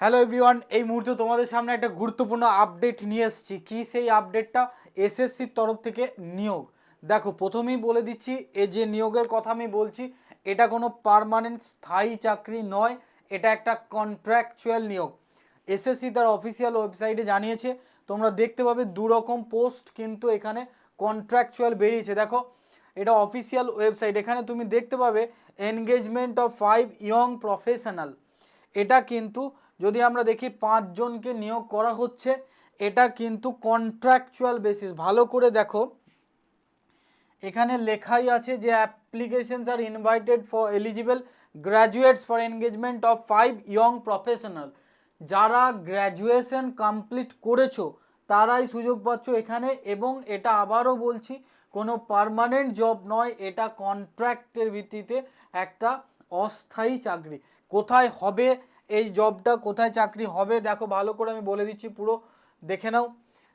Hello everyone এই মুহূর্তে তোমাদের সামনে একটা গুরুত্বপূর্ণ আপডেট নিয়ে এসেছি। কি সেই আপডেটটা এসএসসির তরফ থেকে নিয়োগ। দেখো, প্রথমেই বলে দিচ্ছি, এ যে নিয়োগের কথা আমি বলছি, এটা কোনো পার্মানেন্ট স্থায়ী চাকরি নয়, এটা একটা কন্ট্রাকচুয়াল নিয়োগ। এসএসসি তার অফিসিয়াল ওয়েবসাইটে জানিয়েছে, তোমরা দেখতে পাবে দু রকম পোস্ট কিন্তু এখানে কন্ট্রাকচুয়াল বেরিয়েছে। দেখো, এটা অফিসিয়াল ওয়েবসাইট এখানে তুমি দেখতে পাবে engagement of five young professional এটা কিন্তু যদি আমরা দেখি পাঁচজনকে নিয়োগ করা হচ্ছে, এটা কিন্তু কন্ট্রাকচুয়াল বেসিস ভালো করে দেখো। এখানে লেখাই আছে যে applications are invited for eligible graduates for engagement of five young professional যারা গ্র্যাজুয়েশন কমপ্লিট করেছ, তারাই সুযোগ পাচ্ছ এখানে এবং এটা আবারও বলছি, কোনো পার্মানেন্ট জব নয়, এটা কন্ট্রাক্টের ভিত্তিতে একটা অস্থায়ী চাকরি। কোথায় হবে, এই জবটা কোথায় চাকরি হবে, দেখো ভালো করে আমি বলে দিচ্ছি পুরো, দেখে নাও।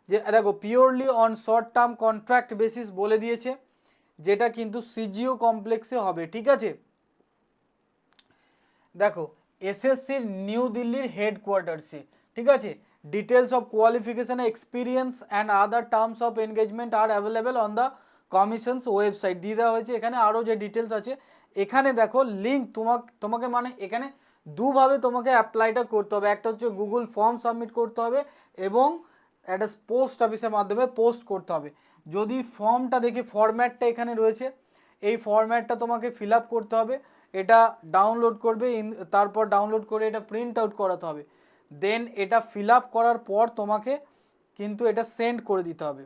যে, দেখো purely on short term contract basis বলে দিয়েছে, যেটা কিন্তু সিজিও কমপ্লেক্সে হবে, ঠিক আছে? দেখো এসএসসির নিউ দিল্লির হেডকোয়ার্টার্সে ঠিক আছে? Details of qualification experience and other terms of engagement are available on the commission's website দিয়ে দেওয়া হয়েছে। এখানে আরও যে ডিটেলস আছে, এখানে দেখো লিঙ্ক তোমাকে তোমাকে মানে এখানে দুভাবে তোমাকে অ্যাপ্লাইটা করতে হবে। একটা হচ্ছে গুগল ফর্ম সাবমিট করতে হবে এবং একটা পোস্ট অফিসের মাধ্যমে পোস্ট করতে হবে। যদি ফর্মটা দেখি ফরম্যাটটা এখানে রয়েছে, এই ফরম্যাটটা তোমাকে ফিল আপ করতে হবে। এটা ডাউনলোড করবে তারপর ডাউনলোড করে এটা প্রিন্ট আউট করাতে হবে। দেন এটা ফিল আপ করার পর তোমাকে কিন্তু এটা সেন্ড করে দিতে হবে।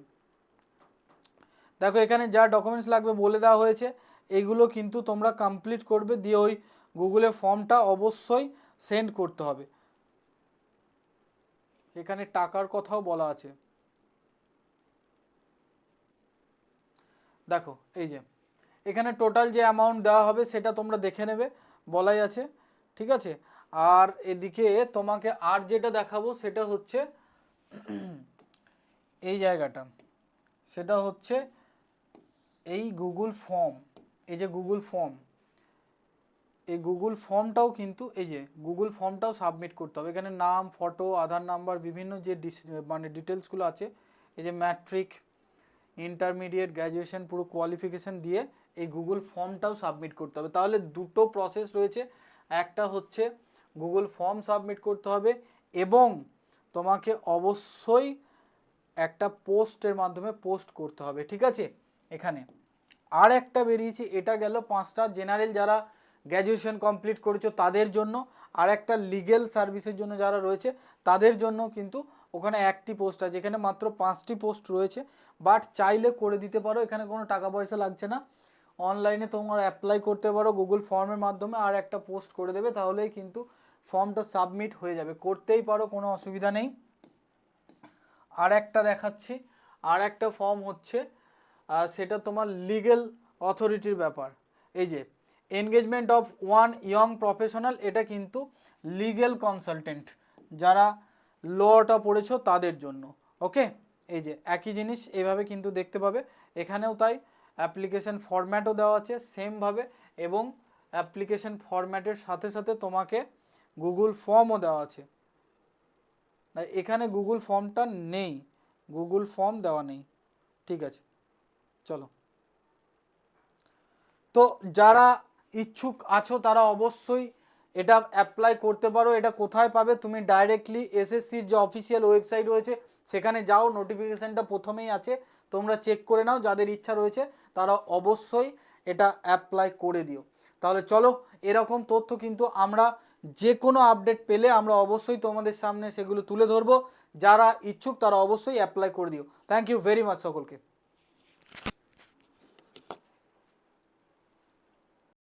দেখো, এখানে যা ডকুমেন্টস লাগবে বলে দেওয়া হয়েছে, এগুলো কিন্তু তোমরা কমপ্লিট করবে, দিয়ে ওই গুগলে ফর্মটা অবশ্যই সেন্ড করতে হবে। এখানে টাকার কথাও বলা আছে। দেখো, এই যে, এখানে টোটাল যে অ্যামাউন্ট দেওয়া হবে, সেটা তোমরা দেখে নেবে, বলাই আছে, ঠিক আছে? আর এদিকে তোমাকে আর যেটা দেখাবো, সেটা হচ্ছে, এই জায়গাটা, সেটা হচ্ছে এই গুগল ফর্ম এই যে গুগল ফর্ম এই গুগল ফর্মটাও কিন্তু, এই যে গুগল ফর্মটাও সাবমিট করতে হবে। এখানে নাম ফটো আধার নাম্বার বিভিন্ন যে মানে ডিটেলসগুলো আছে, এই যে ম্যাট্রিক ইন্টারমিডিয়েট গ্র্যাজুয়েশন পুরো কোয়ালিফিকেশন দিয়ে এই গুগল ফর্মটাও সাবমিট করতে হবে। তাহলে দুটো প্রসেস রয়েছে। একটা হচ্ছে গুগল ফর্ম সাবমিট করতে হবে এবং তোমাকে অবশ্যই একটা পোস্টের মাধ্যমে পোস্ট করতে হবে, ঠিক আছে? এখানে। আর একটা বেরিয়েছে, এটা গেল পাঁচটা। জেনারেল যারা গ্র্যাজুয়েশন কমপ্লিট করেছ তাদের জন্য, আর একটা লিগেল সার্ভিসের জন্য যারা রয়েছে তাদের জন্য কিন্তু ওখানে একটি পোস্ট আছে, এখানে মাত্র পাঁচটি পোস্ট রয়েছে। বাট চাইলে করে দিতে পারো, এখানে কোনো টাকা পয়সা লাগছে না। অনলাইনে তোমরা অ্যাপ্লাই করতে পারো গুগল ফর্মের মাধ্যমে, আর একটা পোস্ট করে দেবে, তাহলেই কিন্তু ফর্মটা সাবমিট হয়ে যাবে। করতেই পারো, কোনো অসুবিধা নেই। আর একটা দেখাচ্ছি, আর একটা ফর্ম হচ্ছে সেটা তোমার লিগেল অথরিটির ব্যাপার। এই যে engagement of one young professional এটা কিন্তু লিগেল কনসালটেন্ট যারা লটা পড়েছো তাদের জন্য। ওকে এই যে, একই জিনিস এভাবে কিন্তু দেখতে পাবে। এখানেও তাই অ্যাপ্লিকেশন ফরম্যাটও দেওয়া আছে সেমভাবে এবং অ্যাপ্লিকেশন ফরম্যাটের সাথে সাথে তোমাকে গুগল ফর্মও দেওয়া আছে। এখানে গুগল ফর্মটা নেই। গুগল ফর্ম দেওয়া নেই। ঠিক আছে? চলো। তো যারা ইচ্ছুক আছো তারা অবশ্যই এটা অ্যাপ্লাই করতে পারো, এটা কোথায় পাবে? তুমি ডাইরেক্টলি এসএসসির যে অফিসিয়াল ওয়েবসাইট রয়েছে, সেখানে যাও নোটিফিকেশানটা প্রথমেই আছে, তোমরা চেক করে নাও, যাদের ইচ্ছা রয়েছে তারা অবশ্যই এটা অ্যাপ্লাই করে দিও। তাহলে চলো, এরকম তথ্য কিন্তু আমরা যে কোনো আপডেট পেলে আমরা অবশ্যই তোমাদের সামনে সেগুলো তুলে ধরবো। যারা ইচ্ছুক তারা অবশ্যই অ্যাপ্লাই করে দিও। থ্যাংক ইউ ভেরি মাচ সকলকে।